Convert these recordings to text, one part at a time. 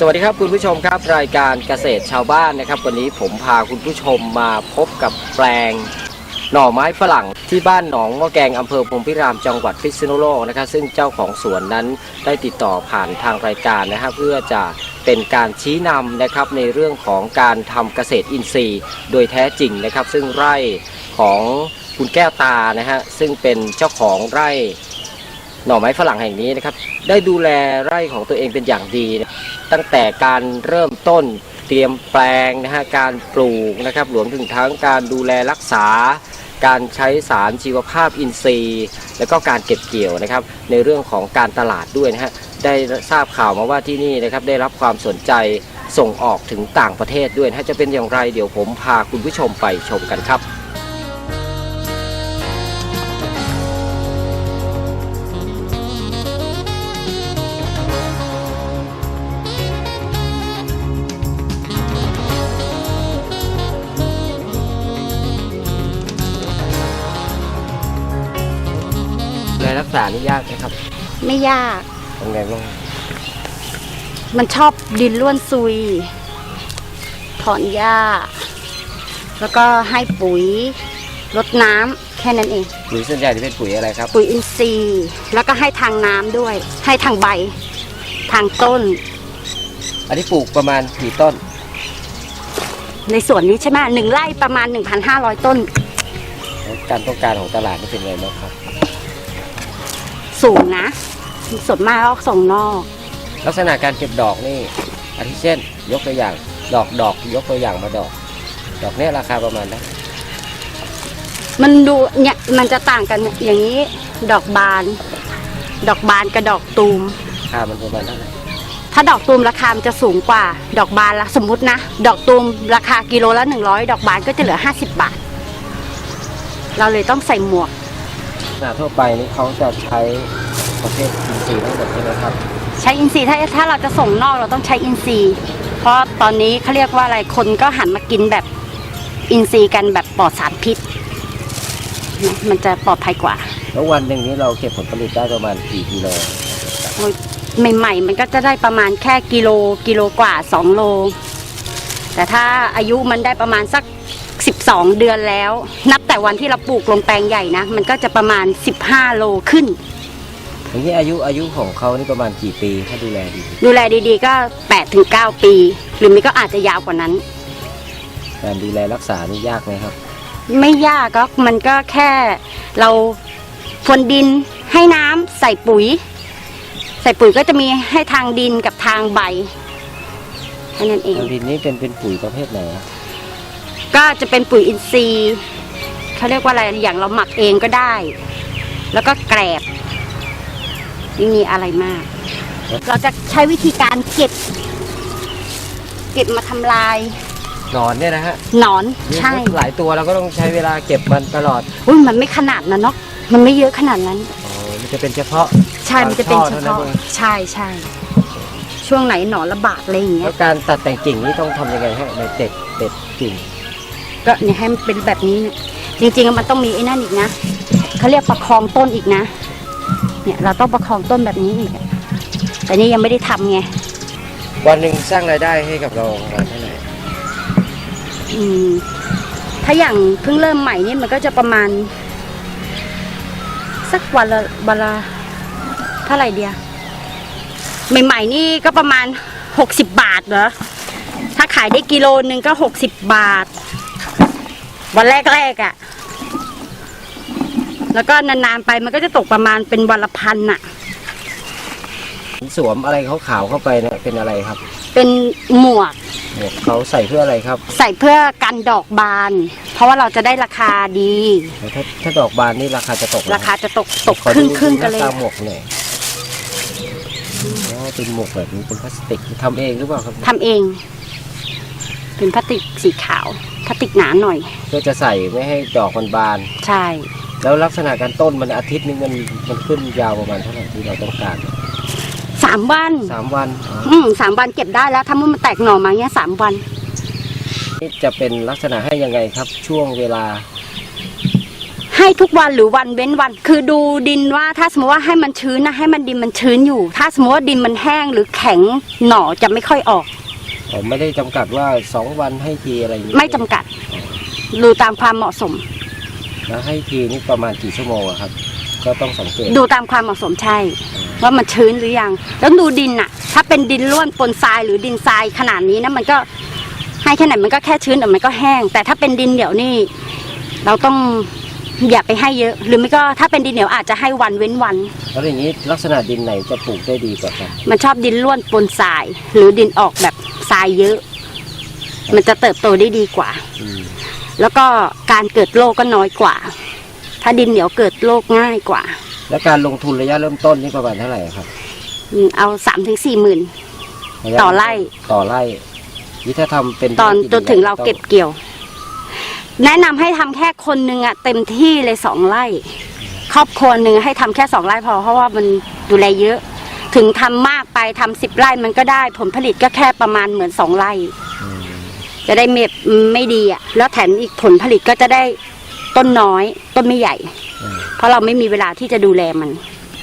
สวัสดีครับคุณผู้ชมครับรายการเกษตรชาวบ้านนะครับ วันนี้ผมพาคุณผู้ชมมาพบกับแปลงหน่อไม้ฝรั่งที่บ้านหนองงอแกงอำเภอพรมพิรามจังหวัดพิษณุโลกนะครับ ซึ่งเจ้าของสวนนั้นได้ติดต่อผ่านทางรายการนะครับเพื่อจะเป็นการชี้นำนะครับในเรื่องของการทำเกษตรอินทรีย์ โดยแท้จริงนะครับ ซึ่งไร่ของคุณแก้วตานะฮะซึ่งเป็นเจ้าของไร่ หน่อไม้ฝรั่งแห่งนี้นะครับ ได้ดูแลไร่ของตัวเองเป็นอย่างดี ตั้งแต่การเริ่มต้นเตรียมแปลงนะฮะการปลูกนะครับรวมถึงทั้งการดูแลรักษา การใช้สารชีวภาพอินทรีย์ แล้วก็การเก็บเกี่ยวนะครับ ในเรื่องของการตลาดด้วยนะฮะได้ทราบข่าวมาว่าที่นี่นะครับได้รับความสนใจส่งออกถึงต่างประเทศด้วยนะฮะจะเป็นอย่างไรเดี๋ยวผมพาคุณผู้ชมไปชมกันครับ ษานี่ยากไหมครับไม่ยากทำไงบ้างมันชอบดินล้วนซุย ถอนหญ้า แล้วก็ให้ปุ๋ยรดน้ำแค่นั้นเอง ปุ๋ยส่วนใหญ่จะเป็นปุ๋ยอะไรครับปุ๋ยอินทรีย์ แล้วก็ให้ทางน้ำด้วย ให้ทางใบ ทางต้น อันนี้ปลูกประมาณกี่ต้น ในส่วนนี้ใช่ไหมหนึ่งไร่ประมาณ 1,500 ต้น การต้องการของตลาดนี่เป็นไงบ้างครับ สูงนะส่วนมากก็ส่งนอก ลักษณะการเก็บดอกนี่อาทิเช่น ยกตัวอย่างดอกดอกยกตัวอย่างมาดอก ดอกเนี้ยราคาประมาณนั้นมันดูเนี่ยมันจะต่างกันอย่างนี้ ดอกบาน ดอกบานกับดอกตูมราคามันประมาณเท่าไหร่ถ้าดอกตูมราคามันจะสูงกว่า ดอกบานละสมมุตินะ ดอกตูมราคากิโลละ100ดอกบานก็จะเหลือ50บาท เราเลยต้องใส่หมวก ขนาดทั่วไปนี่เขาจะใช้ประเภทอินทรีย์ทั้งหมดใช่ไหมครับ ใช้อินทรีย์ถ้าถ้าเราจะส่งนอกเราต้องใช้อินทรีย์ เพราะตอนนี้เขาเรียกว่าอะไรคนก็หันมากินแบบอินทรีย์กันแบบปลอดสารพิษนะมันจะปลอดภัยกว่า แล้ววันหนึ่งนี้เราเก็บผลผลิตได้ประมาณกี่กิโลใหม่ๆ มันก็จะได้ประมาณแค่กิโลกิโลกว่า2โล แต่ถ้าอายุมันได้ประมาณสัก 12 เดือนแล้ว นับแต่วันที่เราปลูกลงแปลงใหญ่นะ มันก็จะประมาณ 15 โลขึ้น อย่างนี้อายุอายุของเขานี่ประมาณกี่ปีถ้าดูแลดีดูแลดีๆก็ 8-9 ปี หรือไม่ก็อาจจะยาวกว่านั้น การดูแลรักษานี่ยากไหมครับ ไม่ยากก็มันก็แค่เราพรวนดินให้น้ำใส่ปุ๋ย ใส่ปุ๋ยก็จะมีให้ทางดินกับทางใบแค่นั้นเองทางดินนี่เป็นเป็นปุ๋ยประเภทไหนอะ ก็จะเป็นปุ๋ยอินทรีย์เขาเรียกว่าอะไรอย่างเราหมักเองก็ได้ แล้วก็แกรบไม่มีอะไรมาก เราจะใช้วิธีการเก็บ เก็บมาทำลายหนอนเนี่ยนะฮะหนอนมีใช่หลายตัวเราก็ต้องใช้เวลาเก็บมันตลอดอุ้ยมันไม่ขนาดนั้นเนาะมันไม่เยอะขนาดนั้น อ๋อมันจะเป็นเฉพาะ ใช่ มันจะเป็นบางเฉช่อเท่านั้นพาะเอง ใช่ใช่ช่วงไหนหนอนระบาดอะไรอย่างเงี้แล้ยวการตัดแต่งกิ่งนี่ต้องทำยังไงฮะในเด็ดเด็ดกิ่ง ก็เนี่ยให้มันเป็นแบบนี้เนี่ยจริงๆมันต้องมีไอ้นั่นอีกนะเขาเรียกประคองต้นอีกนะ เนี่ยเราต้องประคองต้นแบบนี้อีกอะแต่นี่ยังไม่ได้ทำไงวันหนึ่งสร้างรายได้ให้กับเราประมาณเท่าไหร่อืมถ้าอย่างเพิ่งเริ่มใหม่นี่มันก็จะประมาณ สักวันละวันละเท่าไหร่เดียใหม่ๆนี่ก็ประมาณหกสิบบาทเหรอถ้าขายได้กิโลนึงก็หกสิบบาท วันแรกๆอะ่ะ แล้วก็นานๆไปมันก็จะตกประมาณเป็นวันละพันอะ สวมอะไรขาวๆเข้าไปเนี่ยเป็นอะไรครับเป็นหมวกหมวกเขาใส่เพื่ออะไรครับ ใส่เพื่อกันดอกบาน เพราะว่าเราจะได้ราคาดีแล้วถ้าถ้าดอกบานนี่ราคาจะตกไหมราคาจะตกตกขอครึ่ดูงครึ่งๆกันเลยหาตาหมวกหน่อยอ๋อเป็นหมวกแบบนี้เป็นพลาสติกทำเองหรือเปล่าครับทำเอง เป็นพลาสติกสีขาวพลาสติกหนาหน่อย เพื่อจะใส่ไม่ให้ดอกมันบาน ใช่ แล้วลักษณะการต้นมันอาทิตย์นึงมันมันขึ้นยาวประมาณเท่าไหร่ที่เราต้องการสามวันสามวันอ๋ออืมสามวันเก็บได้แล้วถ้ามันแตกหน่อมาเนี้ยสามวันนี่จะเป็นลักษณะให้ยังไงครับช่วงเวลาใให้ทุกวันหรือวันเว้นวัน คือดูดินว่าถ้าสมมติว่าให้มันชื้นนะให้มันดินมันชื้นอยู่ ถ้าสมมติว่าดินมันแห้งหรือแข็งหน่อจะไม่ค่อยออก ผมไม่ได้จำกัดว่าสองวันให้ทีอะไรอย่างนี้ไม่จำกัด ดูตามความเหมาะสม แล้วให้ทีนี่ประมาณกี่ชั่วโมงอะครับ ก็ต้องสังเกตดูตามความเหมาะสมใช่ ว่ามันชื้นหรือยังแล้วดูดินน่ะ ถ้าเป็นดินร่วนปนทรายหรือดินทรายขนาดนี้นะมันก็ให้แค่ไหนมันก็แค่ชื้นแต่มันก็แห้ง แต่ถ้าเป็นดินเหนียวนี่เราต้อง อย่าไปให้เยอะ หรือไม่ก็ถ้าเป็นดินเหนียวอาจจะให้วันเว้นวัน แล้วอย่างนี้ลักษณะดินไหนจะปลูกได้ดีกว่าครับมันชอบดินร่วนปนทราย หรือดินออกแบบทรายเยอะ มันจะเติบโตได้ดีกว่า อืมแล้วก็การเกิดโรคก็น้อยกว่า ถ้าดินเหนียวเกิดโรคง่ายกว่าแล้วการลงทุนระยะเริ่มต้นนี่ประมาณเท่าไหร่ครับอืมเอาสามถึงสี่หมื่นระยะต่อไร่ ต่อไร่นี่ถ้าทำเป็นตอนธุจรนจถึงเราเก็บเกี่ยว แนะนำให้ทำแค่คนหนึ่งอะเต็มที่เลยสองไร่ ครอบครัวหนึ่งให้ทำแค่สองไร่พอเพราะว่ามันดูแลเยอะ ถึงทำมากไปทำสิบไร่มันก็ได้ ผลผลิตก็แค่ประมาณเหมือนสองไร่อืมจะได้เม็ดไม่ดีอะแล้วแถมอีกผลผลิตก็จะได้ต้นน้อย ต้นไม่ใหญ่อืมเพราะเราไม่มีเวลาที่จะดูแลมัน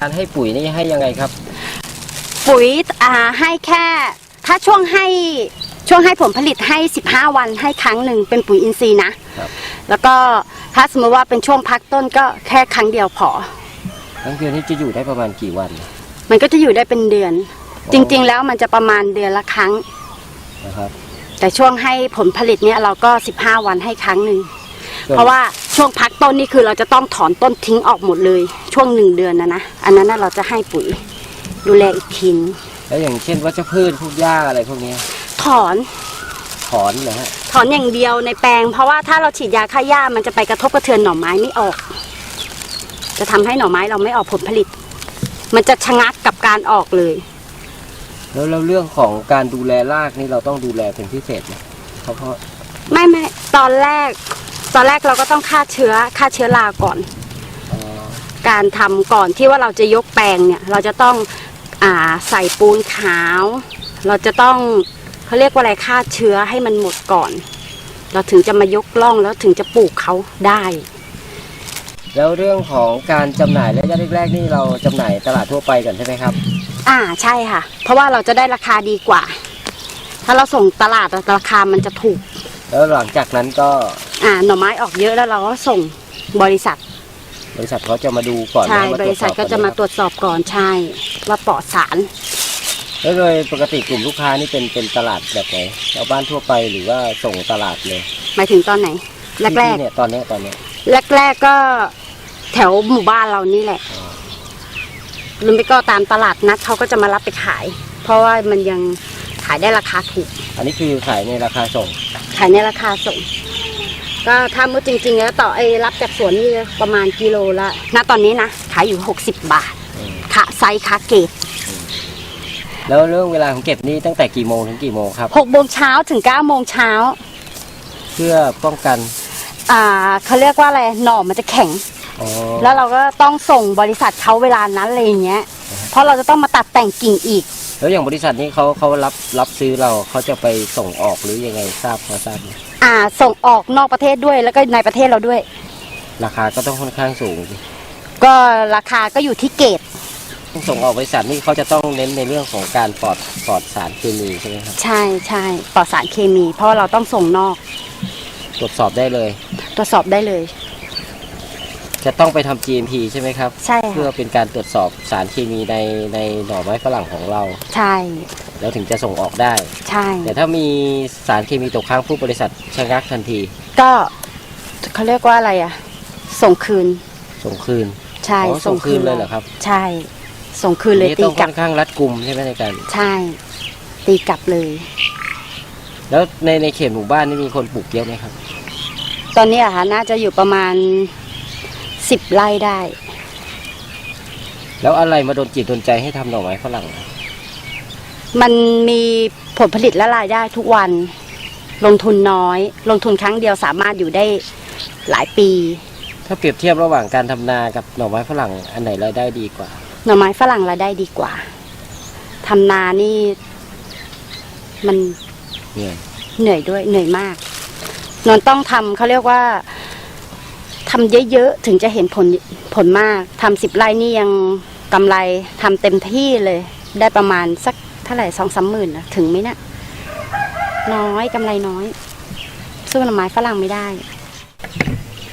การให้ปุ๋ยนี่ให้ยังไงครับ ปุ๋ยอ่าให้แค่ ถ้าช่วงให้ช่วงให้ผลผลิตให้ 15 วันให้ครั้งหนึ่งเป็นปุ๋ยอินทรีย์นะครับ แล้วก็ถ้าสมมติว่าเป็นช่วงพักต้นก็แค่ครั้งเดียวพอ ทั้งเดือนนี้จะอยู่ได้ประมาณกี่วันมันก็จะอยู่ได้เป็นเดือน จริง ๆ แล้วมันจะประมาณเดือนละครั้ง นะครับ แต่ช่วงให้ผลผลิตเนี่ยเราก็ 15 วันให้ครั้งหนึ่งส่วนเพราะว่าช่วงพักต้นนี่คือเราจะต้องถอนต้นทิ้งออกหมดเลย ช่วงหนึ่งเดือนนะนะอันนั้นน่ะเราจะให้ปุ๋ยดูแลอีกทีนึงแล้วอย่างเช่นวัชพืชพวกหญ้าอะไรพวกนี้ถอนถอนเหรอฮะ ถอนอย่างเดียวในแปลง เพราะว่าถ้าเราฉีดยาฆ่าหญ้ามันจะไปกระทบกระเทือนหน่อไม้ไม่ออก จะทำให้หน่อไม้เราไม่ออกผลผลิต มันจะชะงักกับการออกเลย แล้วแล้วเรื่องของการดูแลรากนี่เราต้องดูแลเป็นพิเศษไหมเพราะเพราะไม่ไม่ตอนแรก ตอนแรกเราก็ต้องฆ่าเชื้อฆ่าเชื้อราก่อนเอ่อการทำก่อนที่ว่าเราจะยกแปลงเนี่ย เราจะต้องอ่าใส่ปูนขาว เราจะต้อง เขาเรียกว่าอะไรฆ่าเชื้อให้มันหมดก่อน เราถึงจะมายกล่องแล้วถึงจะปลูกเขาได้ แล้วเรื่องของการจำหน่ายระยะแรกๆนี่เราจำหน่ายตลาดทั่วไปกันใช่ไหมครับ อ่าใช่ค่ะ เพราะว่าเราจะได้ราคาดีกว่า ถ้าเราส่งตลาดอะราคามันจะถูก แล้วหลังจากนั้นก็อ่าหน่อไม้ออกเยอะแล้วเราก็ส่งบริษัท บริษัทเขาจะมาดูก่อนใช่นะมาบตวริจษัทอบก็จะมาอนนตรวจสอบก่อนใช่ว่าปลอดสาร แล้วโดยปกติกลุ่มลูกค้านี่เป็นเป็นตลาดแบบไหนชาวบ้านทั่วไปหรือว่าส่งตลาดเลยหมายถึงตอนไหน แรกที่เนี่ยตอนเนี้ยตอนเนี้ยๆแรกๆก็แถวหมู่บ้านเรานี่แหละหรือไม่ก็ตามตลาดนัดเขาก็จะมารับไปขาย เพราะว่ามันยังขายได้ราคาถูก อันนี้คือขายในราคาส่งขายในราคาส่ง ก็ถ้ามุดจริง ๆ แล้วต่อไอ้รับจากสวนนี่ประมาณกิโลละณตอนนี้นะ ขายอยู่ 60 บาทอืมคะไซส์คะเกต แล้วเรื่องเวลาของเก็บนี่ตั้งแต่กี่โมงถึงกี่โมงครับ 6โมงเช้าถึง9โมงเช้าเพื่อป้องกันอ่าเขาเรียกว่าอะไรหน่อมันจะแข็ง อ๋อแล้วเราก็ต้องส่งบริษัทเขาเวลานั้นอะไรอย่างเงี้ย เพราะเราจะต้องมาตัดแต่งกิ่งอีก แล้วอย่างบริษัทนี้เขาเขารับรับซื้อเราเขาจะไปส่งออกหรือยังไงทราบพอทราบไหมอ่าส่งออกนอกประเทศด้วยแล้วก็ในประเทศเราด้วย ราคาก็ต้องค่อนข้างสูงสิก็ราคาก็อยู่ที่เกต ส่งออกบริษัทนี่เขาจะต้องเน้นในเรื่องของการปลอดปลอดสารเคมีใช่ไหมครับ ใช่ใช่ปลอดสารเคมี เพราะว่าเราต้องส่งนอก ตรวจสอบได้เลย ตรวจสอบได้เลย จะต้องไปทำ GMP ใช่ไหมครับ ใช่เพื่อค่ะเป็นการตรวจสอบสารเคมีในในหน่อไม้ฝรั่งของเรา ใช่แล้วถึงจะส่งออกได้ ใช่ แต่ถ้ามีสารเคมีตกค้างผู้บริษัทชะงักทันที ก็เขาเรียกว่าอะไรอะส่งคืน ส่งคืนใช่อ๋อส่งคืนเลยเหรอครับ ใช่ ส่งคืนเลยนี่ตีต้องกลัค่บอนข้างรัดกุมใช่ไหมในการ ใช่ ตีกลับเลย แล้วในในเขตหมู่บ้านนี่มีคนปลูกเยอะไหมครับ ตอนนี้อะค่ะน่าจะอยู่ประมาณสิบไร่ได้ แล้วอะไรมาโดนจิตโดนใจให้ทำหน่อไม้ฝรั่งอะมันมีผลผลิตและรายได้ทุกวัน ลงทุนน้อย ลงทุนครั้งเดียวสามารถอยู่ได้หลายปี ถ้าเปรียบเทียบระหว่างการทำนากับหน่อไม้ฝรั่งอันไหนรายได้ดีกว่า หน่อไม้ฝรั่งรายได้ดีกว่าทำนานี่ มันเนี่ยเหนื่อยด้วยเหนื่อยมากนนต้องทำเขาเรียกว่าทำเยอะๆถึงจะเห็นผลผลมากทำสิบไร่นี่ยังกำไรทำเต็มที่เลย ได้ประมาณสักเท่าไหร่สองสามหมื่นนะถึงไหมเนะน้อยกำไรน้อย สู้หน่อไม้ฝรั่งไม่ได้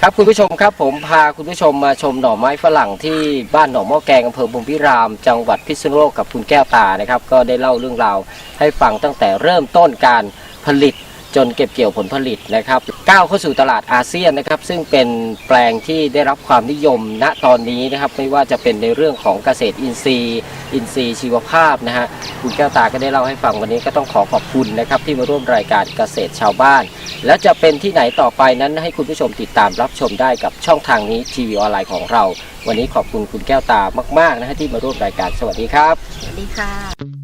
ครับคุณผู้ชมครับผมพาคุณผู้ชมมาชมหน่อไม้ฝรั่งที่บ้านหนองหม้อแกงอำเภอบุญพิราม จังหวัดพิษณุโลกกับคุณแก้วตานะครับ ก็ได้เล่าเรื่องราวให้ฟังตั้งแต่เริ่มต้นการผลิต จนเก็บเกี่ยวผลผลิตนะครับก้าวเข้าสู่ตลาดอาเซียนนะครับ ซึ่งเป็นแปลงที่ได้รับความนิยมณตอนนี้นะครับ ไม่ว่าจะเป็นในเรื่องของเกษตรอินทรีย์ อินทรีย์ชีวภาพนะฮะคุณแก้วตาก็ได้เล่าให้ฟังวันนี้ก็ต้องขอขอบคุณนะครับ ที่มาร่วมรายการเกษตรชาวบ้าน และจะเป็นที่ไหนต่อไปนั้นให้คุณผู้ชมติดตามรับชมได้กับช่องทางนี้ทีวีออนไลน์ของเรา วันนี้ขอบคุณคุณแก้วตามากๆนะฮะที่มาร่วมรายการสวัสดีครับ สวัสดีค่ะ